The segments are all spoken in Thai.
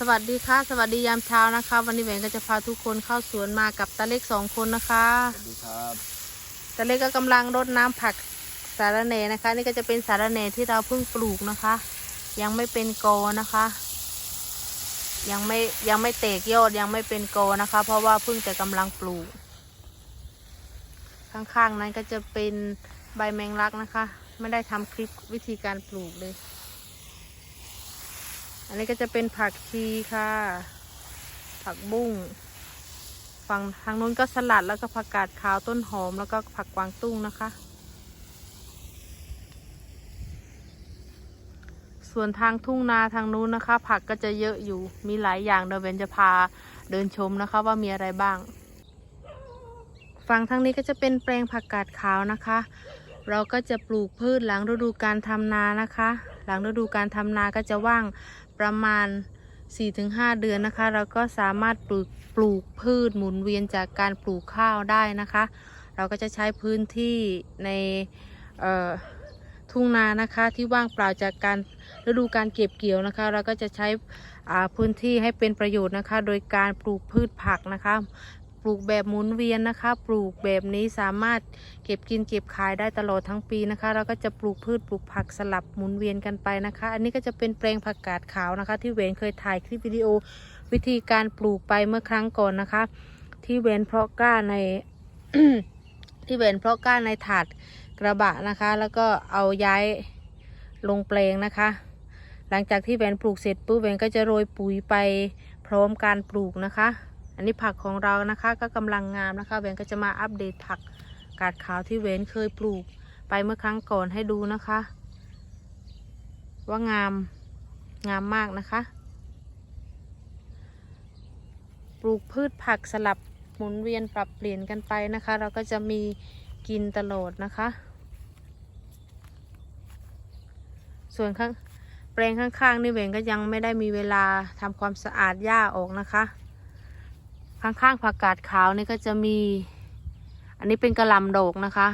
สวัสดีค่ะ สวัสดียามเช้านะคะ วันนี้แหวนก็จะพาทุกคนเข้าสวนมากับตาเล็กสองคนนะคะสวัสดีครับตาเล็กก็กำลังรดน้ำผักสาระแหน่นะคะ นี่ก็จะเป็นสาระแหน่ที่เราเพิ่งปลูกนะคะ ยังไม่เป็นโกนะคะ ยังไม่ยังไม่เตกยอดยังไม่เป็นโกนะคะ เพราะว่าเพิ่งแต่กำลังปลูก ข้างๆนั้นก็จะเป็นใบแมงลักนะคะ ไม่ได้ทำคลิปวิธีการปลูกเลย อันนี้ก็จะเป็นผักชีค่ะ ผักบุ้ง ฝั่งทางนู้นก็สลัดแล้วก็ผักกาดขาวต้นหอมแล้วก็ผักกวางตุ้งนะคะ ส่วนทางทุ่งนาทางนู้นนะคะ ผักก็จะเยอะอยู่ มีหลายอย่างเดี๋ยวเบนจะพาเดินชมนะคะว่ามีอะไรบ้าง ฝั่งทางนี้ก็จะเป็นแปลงผักกาดขาวนะคะ เราก็จะปลูกพืชหลังฤดูการทำนานะคะ หลังฤดูการทำนาก็จะว่าง ประมาณ 4-5 เดือนนะคะ เราก็สามารถปลูกปลูกพืชหมุนเวียนจากการปลูกข้าวได้นะคะ เราก็จะใช้พื้นที่ในทุ่งนานะคะที่ว่างเปล่าจากการฤดูการเก็บเกี่ยวนะคะ เราก็จะใช้พื้นที่ให้เป็นประโยชน์นะคะ โดยการปลูกพืชผักนะคะ ลูกแบบหมุนเวียนนะคะ ปลูกแบบนี้สามารถเก็บกินเก็บขายได้ตลอดทั้งปีนะคะ เราก็จะปลูกพืชปลูกผักสลับหมุนเวียนกันไปนะคะ อันนี้ก็จะเป็นแปลงผักกาดขาวนะคะ ที่เวนเคยถ่ายคลิปวิดีโอวิธีการปลูกไปเมื่อครั้งก่อนนะคะ ที่เวนเพาะกล้าในที่เวนเพาะกล้าในถาดกระบะนะคะ แล้วก็เอาย้ายลงแปลงนะคะ หลังจากที่แวนปลูกเสร็จปุ๊บแวนก็จะโรยปุ๋ยไปพร้อมการปลูกนะคะ อันนี้ผักของเรานะคะก็กำลังงามนะคะเวนก็จะมาอัปเดตผักกาดขาวที่เวนเคยปลูกไปเมื่อครั้งก่อนให้ดูนะคะ ว่างามงามมากนะคะ ปลูกพืชผักสลับหมุนเวียนปรับเปลี่ยนกันไปนะคะ เราก็จะมีกินตลอดนะคะ ส่วนข้างแปลงข้างๆนี่เวนก็ยังไม่ได้มีเวลาทำความสะอาดหญ้าออกนะคะ ข้างๆผักกาดขาวนี่ก็จะมี อันนี้เป็นกระลำดอกนะคะ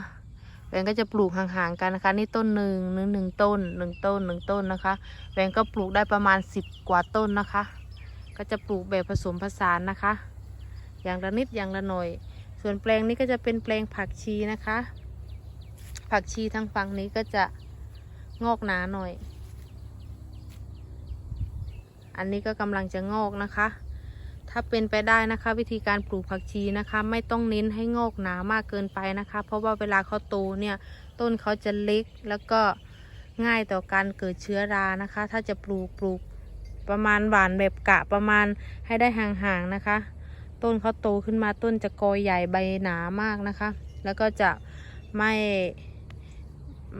แหวนก็จะปลูกห่างๆกันนะคะ นี่ต้นหนึ่งหนึ่งหนึ่งต้นหนึ่งต้นหนึ่งต้นนะคะแหวนก็ปลูกได้ประมาณสิบกว่าต้นนะคะ ก็จะปลูกแบบผสมผสานนะคะ อย่างละนิดอย่างละหน่อย ส่วนแปลงนี้ก็จะเป็นแปลงผักชีนะคะ ผักชีทางฝั่งนี้ก็จะงอกหนาหน่อย อันนี้ก็กำลังจะงอกนะคะ ถ้าเป็นไปได้นะคะ วิธีการปลูกผักชีนะคะ ไม่ต้องเน้นให้งอกหนามากเกินไปนะคะ เพราะว่าเวลาเขาโตเนี่ยต้นเขาจะเล็กแล้วก็ง่ายต่อการเกิดเชื้อรานะคะ ถ้าจะปลูกปลูกประมาณหวานแบบกะประมาณให้ได้ห่างๆนะคะ ต้นเขาโตขึ้นมาต้นจะกอใหญ่ใบหนามากนะคะ แล้วก็จะไม่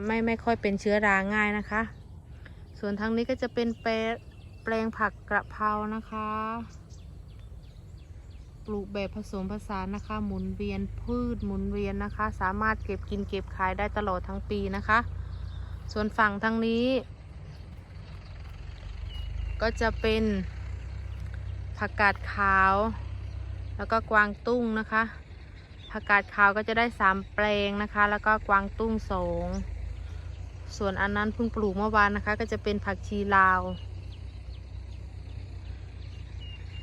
ไม่ไม่ค่อยเป็นเชื้อราง่ายนะคะ ส่วนทางนี้ก็จะเป็นแปลงผักกระเพรานะคะ ปลูกแบบผสมผสานนะคะ หมุนเวียนพืชหมุนเวียนนะคะ สามารถเก็บกินเก็บขายได้ตลอดทั้งปีนะคะ ส่วนฝั่งทางนี้ ก็จะเป็นผักกาดขาว แล้วก็กวางตุ้งนะคะผักกาดขาวก็จะได้สามแปลงนะคะ แล้วก็กวางตุ้งสองส่วนอันนั้นเพิ่งปลูกเมื่อวานนะคะ ก็จะเป็นผักชีลาว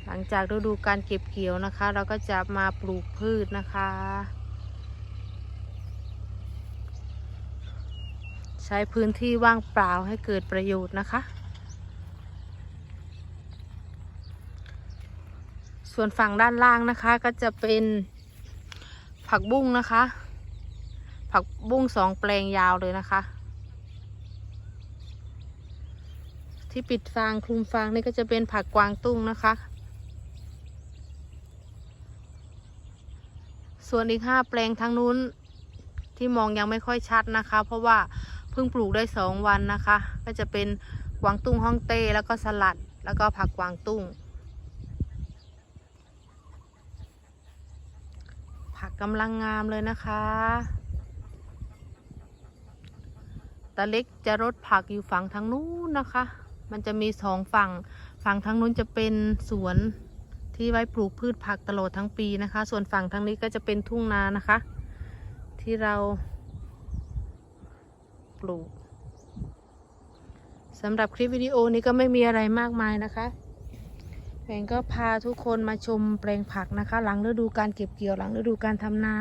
ห ลังจากฤดูการเก็บเกี่ยวนะคะ เราก็จะมาปลูกพืชนะคะ ใช้พื้นที่ว่างเปล่าให้เกิดประโยชน์นะคะ ส่วนฝั่งด้านล่างนะคะก็จะเป็นผักบุ้งนะคะ ผักบุ้งสองแปลงยาวเลยนะคะ ที่ปิดฟางคลุมฟางนี่ก็จะเป็นผักกวางตุ้งนะคะ ส่วนอีกห้าแปลงทางนู้นที่มองยังไม่ค่อยชัดนะคะ เพราะว่าเพิ่งปลูกได้สองวันนะคะ ก็จะเป็นกวางตุ้งฮ่องเต้แล้วก็สลัดแล้วก็ผักกวางตุ้ง ผักกำลังงามเลยนะคะตาเล็กจะรดผักอยู่ฝั่งทางนู้นนะคะ มันจะมีสองฝั่ง ฝั่งทางนู้นจะเป็นสวน ที่ไว้ปลูกพืชผักตลอดทั้งปีนะคะ ส่วนฝั่งทางนี้ก็จะเป็นทุ่งนานะคะ ที่เราปลูกสำหรับคลิปวิดีโอนี้ก็ไม่มีอะไรมากมายนะคะเองก็พาทุกคนมาชมแปลงผักนะคะ หลังฤดูการเก็บเกี่ยวหลังฤดูการทำนา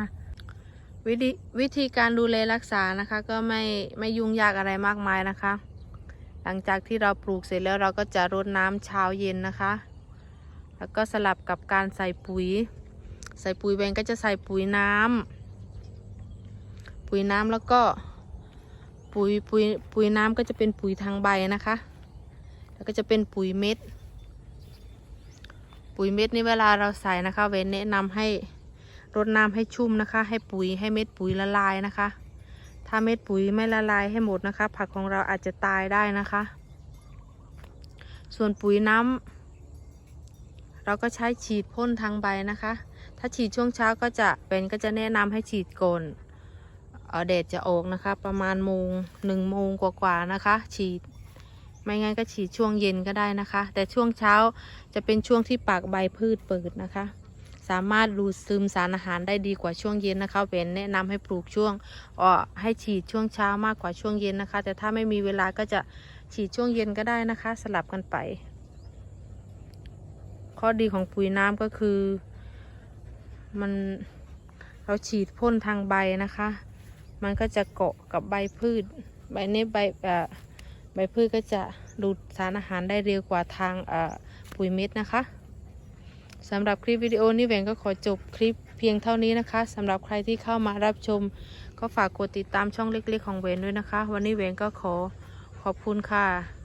วิธีวิธีการดูแลรักษานะคะ ก็ไม่ไม่ยุ่งยากอะไรมากมายนะคะ หลังจากที่เราปลูกเสร็จแล้วเราก็จะรดน้ำเช้าเย็นนะคะ แล้วก็สลับกับการใส่ปุ๋ย ใส่ปุ๋ยเวนก็จะใส่ปุ๋ยน้ำปุ๋ยน้ำแล้วก็ปุ๋ยปุ๋ยปุ๋ยน้ำก็จะเป็นปุ๋ยทางใบนะคะ แล้วก็จะเป็นปุ๋ยเม็ด ปุ๋ยเม็ดนี่เวลาเราใส่นะคะ เวนแนะนำให้รดน้ำให้ชุ่มนะคะ ให้ปุ๋ยให้เม็ดปุ๋ยละลายนะคะ ถ้าเม็ดปุ๋ยไม่ละลายให้หมดนะคะ ผักของเราอาจจะตายได้นะคะ ส่วนปุ๋ยน้ำ เราก็ใช้ฉีดพ่นทางใบนะคะ ถ้าฉีดช่วงเช้าก็จะเป็นก็จะแนะนำให้ฉีดก่อนเดดจะออกนะคะ ประมาณโมงหนึ่งโมงกว่าๆนะคะ ฉีด ไม่งั้นก็ฉีดช่วงเย็นก็ได้นะคะ แต่ช่วงเช้าจะเป็นช่วงที่ปากใบพืชเปิดนะคะ สามารถดูดซึมสารอาหารได้ดีกว่าช่วงเย็นนะคะเวนแนะนำให้ปลูกช่วงออให้ฉีดช่วงเช้ามากกว่าช่วงเย็นนะคะ แต่ถ้าไม่มีเวลาก็จะฉีดช่วงเย็นก็ได้นะคะ สลับกันไป ข้อดีของปุ๋ยน้ำก็คือ มันเราฉีดพ่นทางใบนะคะ มันก็จะเกาะกับใบพืช ใบนี้ใบใบพืชก็จะดูดสารอาหารได้เร็วกว่าทางปุ๋ยเม็ดนะคะสำหรับคลิปวิดีโอนี้แหวงก็ขอจบคลิปเพียงเท่านี้นะคะสำหรับใครที่เข้ามารับชม ก็ฝากกดติดตามช่องเล็กๆ ของเวนด้วยนะคะ วันนี้เวนก็ขอขอบคุณค่ะ